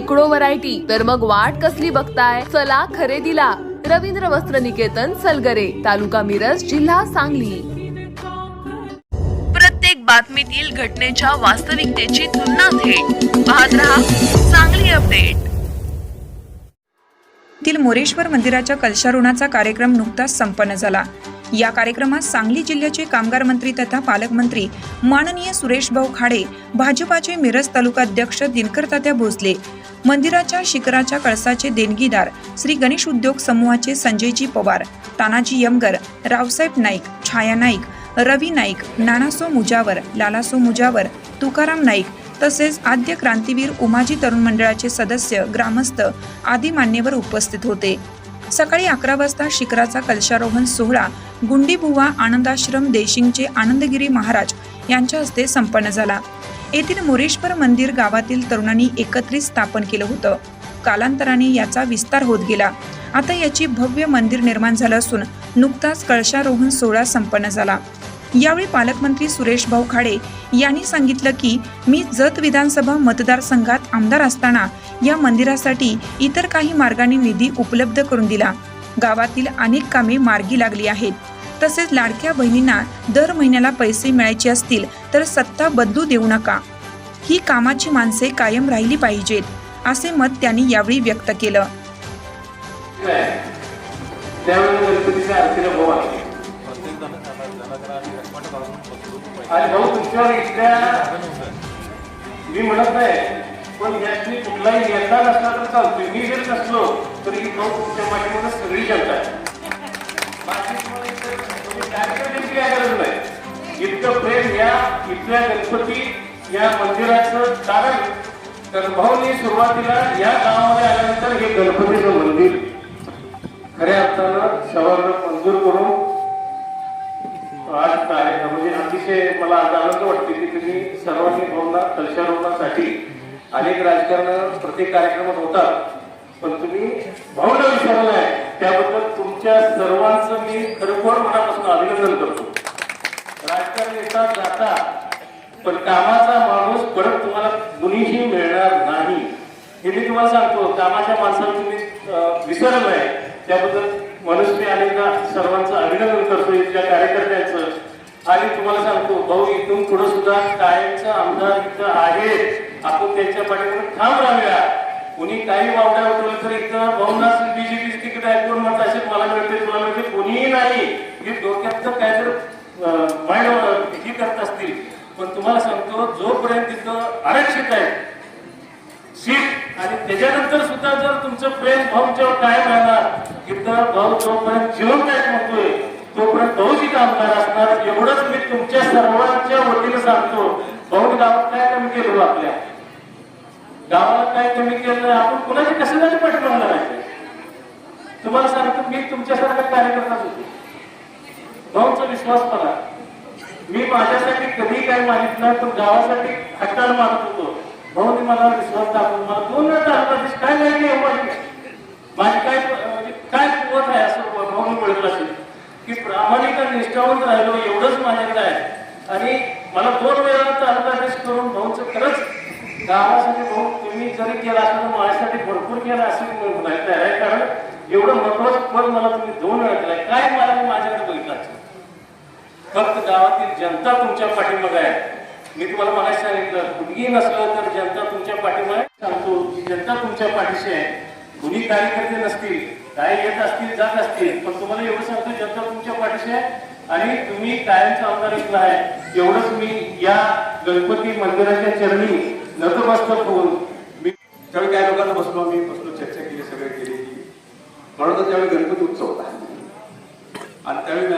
शेकडो व्हरायटी. तर मग वाट कसली बघताय? चला खरेदीला. रवींद्र वस्त्र निकेतन सलगरे. तालुका मिरज जिल्हा सांगली. प्रत्येक बातमीतील घटनेच्या वास्तविकतेची तुलना थेट. पाहत रहा सांगली अपडेट. तील मोरेश्वर मंदिराच्या कलशारोहणाचा कार्यक्रम नुकताच संपन्न झाला. या कार्यक्रमात सांगली जिल्ह्याचे कामगार मंत्री तथा पालकमंत्री माननीय सुरेश भाऊ खाडे भाजपाचे मिरज तालुका अध्यक्ष दिनकर तात्या भोसले मंदिराच्या शिखराच्या कळसाचे देणगीदार श्री गणेश उद्योग समूहाचे संजयजी पवार तानाजी यमगर रावसाहेब नाईक छाया नाईक रवी नाईक नानासो मुजावर लालासो मुजावर तुकाराम नाईक तसेच आद्य क्रांतीवीर उमाजी तरुण मंडळाचे सदस्य ग्रामस्थ आदी मान्यवर उपस्थित होते. सकाळी अकरा वाजता शिखराचा कलशारोहण सोहळा गुंडीबुवा आनंदाश्रम देशिंगचे आनंदगिरी महाराज यांच्या हस्ते संपन्न झाला. येथील मोरेश्वर मंदिर गावातील तरुणांनी एकत्रित स्थापन केलं होतं. कालांतराने याचा विस्तार होत गेला. आता याची भव्य मंदिर निर्माण झालं असून नुकताच कळशारोहण सोहळा संपन्न झाला. यावेळी पालकमंत्री सुरेश भाऊ खाडे यांनी सांगितलं की मी जत विधानसभा मतदारसंघात आमदार असताना या मंदिरासाठी इतर काही मार्गाने निधी उपलब्ध करून दिला. गावातील अनेक कामे मार्गी लागली आहेत. तसेच लाडक्या बहिणींना दर महिन्याला पैसे मिळायचे असतील तर सत्ता बदलू देऊ नका. ही कामाची माणसे कायम राहिली पाहिजेत असे मत त्यांनी यावेळी व्यक्त केलं. आणि भाऊ तुमच्यावर इथल्या मी म्हणत नाही पण यातली कुठलाही नेता नसला तर चालतोय. मी जर नसलो तरी भाऊ तुमच्या पाठीमध्ये सगळी जनता आहे. बाकी कार्यकर्त्यांची काय गरज नाही इतकं प्रेम या इथल्या गणपती या मंदिराचं कारण तर सुरुवातीला या गावामध्ये आल्यानंतर हे गणपतीचं मंदिर. खऱ्या अर्थानं शहराला मंजूर करून अतिशय मला आज आनंद वाटते की तुम्ही सर्वांनी भावना कलशारोपणासाठी अनेक राजकारण प्रत्येक कार्यक्रमात होतात पण तुम्ही भावना विसरला आहे त्याबद्दल तुमच्या सर्वांचं मी खरोखर मनापासून अभिनंदन करतो. राजकारण येतात जाता पण कामाचा माणूस परत तुम्हाला कुणीही मिळणार नाही. हे मी तुम्हाला सांगतो कामाच्या माणसाला तुम्ही विसरलं आहे त्याबद्दल मनुष्य अनेकदा सर्वांचं अभिनंदन करतो इथल्या कार्यकर्त्यांचं. आणि तुम्हाला सांगतो भाऊ इथून पुढे सुद्धा कायमचा आमदार इथं आहे. आपण त्यांच्या पाठीवर ठाम राहूया. कोणी काही वावड्या उठवलं तर इथं भाऊना बीजेपी तिकीट आहे कोण म्हणत असेल मला मिळते तुला मिळते कोणीही नाही. हे डोक्यात तर काय तर माइंड हे करत असतील. पण तुम्हाला सांगतो जोपर्यंत तिथं आरक्षित आहे सीट आणि त्याच्यानंतर सुद्धा जर तुमचं प्रेम भाऊच्यावर कायम राहणार इथं भाऊ जोपर्यंत जीवन काय म्हणतोय तोपर्यंत बहुजी कामगार असणार. एवढंच मी तुमच्या सर्वांच्या वतीने सांगतो. भाऊ गावात काय कमी केलं हो आपल्या? गावाला काय कमी केलं आपण कुणाच्या कशासाठी पाठिंबा आहे तुम्हाला सांगतो मी तुमच्यासारखा कार्यकर्ताच होतो. भाऊचा विश्वास करा मी माझ्यासाठी कधी काही मागितलं नाही पण गावासाठी हट्टाला मारत होतो. भाऊने मला विश्वास दाखवून मला दोन वेळा तालुका काय नाही आहे माझी माझी काय म्हणजे काय कुवत आहे असं भाऊने मिळत असेल की प्रामाणिक आणि निष्ठावंत राहिलो एवढंच माझ्याकडे आहे. आणि मला दोन वेळा तालुका देश करून भाऊचं खरंच गावासाठी भाऊ तुम्ही जरी केला असं तर माझ्यासाठी भरपूर केलं असं माहिती आहे. कारण एवढं महत्वाचं पद मला तुम्ही दोन वेळा दिलाय. काय मला माझ्याकडे बघितलं फक्त गावातील जनता तुमच्या पाठीमागे आहे. मी तुम्हाला मला सांगितलं कुणीही नसलं तर जनता तुमच्या पाठीमागे सांगतो की जनता तुमच्या पाठीशी आहे कुणी कार्यकर्ते नसतील काय येत असतील जात असतील पण तुम्हाला एवढं सांगतो जनता तुमच्या पाठीशी आहे. आणि तुम्ही कायमचा आमदार इथला आहे. एवढंच मी या गणपती मंदिराच्या चरणी नतमस्तक होऊन मी त्यावेळी काही लोकांना बसलो आम्ही बसलो चर्चा केली सगळे केली. की म्हणून तर त्यावेळी गणपती उत्सव होता. आणि त्यावेळी मी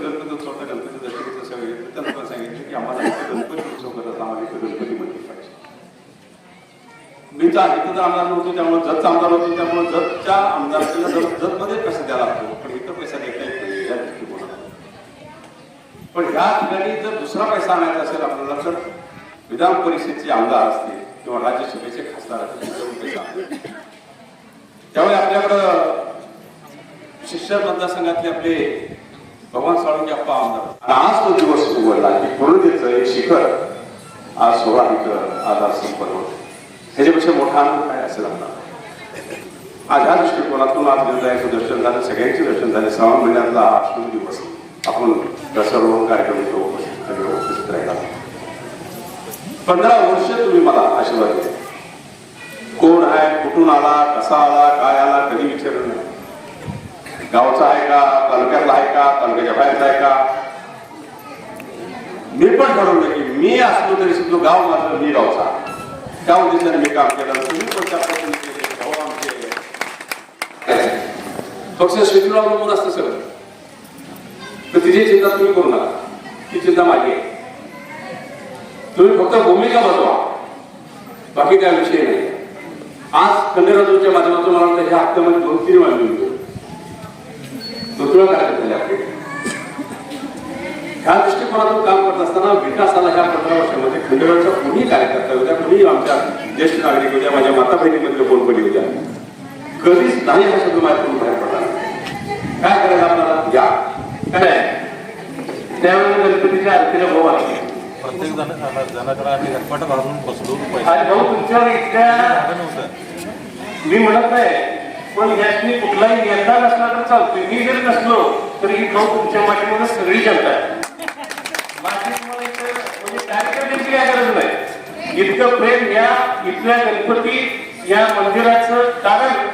गणपती उत्सव होता गणपती दर्शन सगळे त्यांना सांगितलं की आम्हाला गणपती उत्सव करत आम्हाला गणपती मीचा इथं आमदार नव्हतो त्यामुळे जतचा आमदार होतो त्यामुळे जतच्या आमदारकीला जत जतमध्ये पैसा द्यायला लागतो. पण इथं पैसा देता येत या दृष्टिकोनात पण ह्या ठिकाणी जर दुसरा पैसा आणायचा असेल आपल्याला तर विधान परिषदेचे आमदार असतील किंवा राज्यसभेचे खासदार असतील त्यामुळे आपल्याकडं शिक्षण मतदारसंघातले आपले भगवान साळुंके अप्पा आमदार आणि आज तो दिवस उघडला की पूर्णतेचं एक शिखर आज सोळा इथं आज आज संपन्न होतं ह्याच्यापेक्षा मोठा आनंद काय असेल आपला? आज ह्या दृष्टिकोनातून आज निर्णयाचं दर्शन झालं सगळ्यांचे दर्शन झाले सहा महिन्यातला हा दिवस आपण त्या कार्यक्रम तो उपस्थित राहिला पंधरा वर्ष तुम्ही मला आशीर्वाद दिले. कोण आहे कुठून आला कसा आला काय आला कधी विचारलं नाही. गावचा आहे का तालुक्यातला आहे का तालुक्याच्या बाहेरचा आहे का? मी पण ठरवलं की मी असलो तरी सुद्धा गाव माझं मी गावचा. त्या उद्देशाने मी काम केलं. तुम्ही पण त्या पद्धतीने केले. भाऊ आमचे फक्त शेतीवर अवलंबून असतं सगळं. तर तिची चिंता तुम्ही करू नका. ती चिंता माझी आहे. तुम्ही फक्त भूमिका बसवा बाकी काय विषय नाही. आज खंडेराजूच्या माध्यमातून मला वाटतं ह्या हप्त्यामध्ये दोन तीन वाजले होती दोन वेळा कार्यक्रम झाले आपले. ह्या दृष्टिकोनातून काम करत असताना विकासाला ह्या पंधरा वर्षामध्ये खंडेरावच्या कुणी कार्यकर्ता होत्या कुणी आमच्या ज्येष्ठ नागरिक होत्या माझ्या माता बहिणीमध्ये बोलपणी होत्या कधीच नाही हा शब्द माझ्याकडून बाहेर पडला. काय करायला आपल्याला? या. काय? त्यावेळेला गणपतीच्या आरतीला भाऊ आला. प्रत्येक जण जणाकडे आम्ही हेलपाट घालून बसलो. आणि भाऊ झालं नव्हतं. मी म्हणत नाही पण यातनी कुठलाही नेता नसला तर चालतोय. मी जरी नसलो तरी ही भाऊ तुमच्या पाठीमध्ये सगळी जनता आहे. माझी तुम्हाला म्हणजे काय गरज नाही इतकं प्रेम या इथल्या गणपती या मंदिराचं कारण.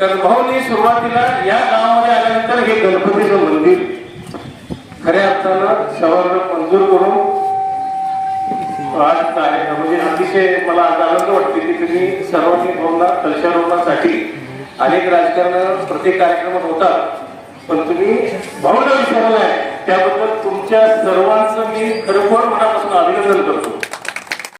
तर भाऊनी सुरुवातीला या गावामध्ये आल्यानंतर हे गणपतीचं मंदिर. खऱ्या अर्थानं सवर्ण मंजूर करून आज आहे म्हणजे अतिशय मला आज आनंद वाटते की तुम्ही सर्वांनी भावना कलशारोहणासाठी अनेक राजकारण प्रत्येक कार्यक्रमात होतात. पण तुम्ही तुमच्या सर्वांचं मी खरोखर मनापासून अभिनंदन करतो.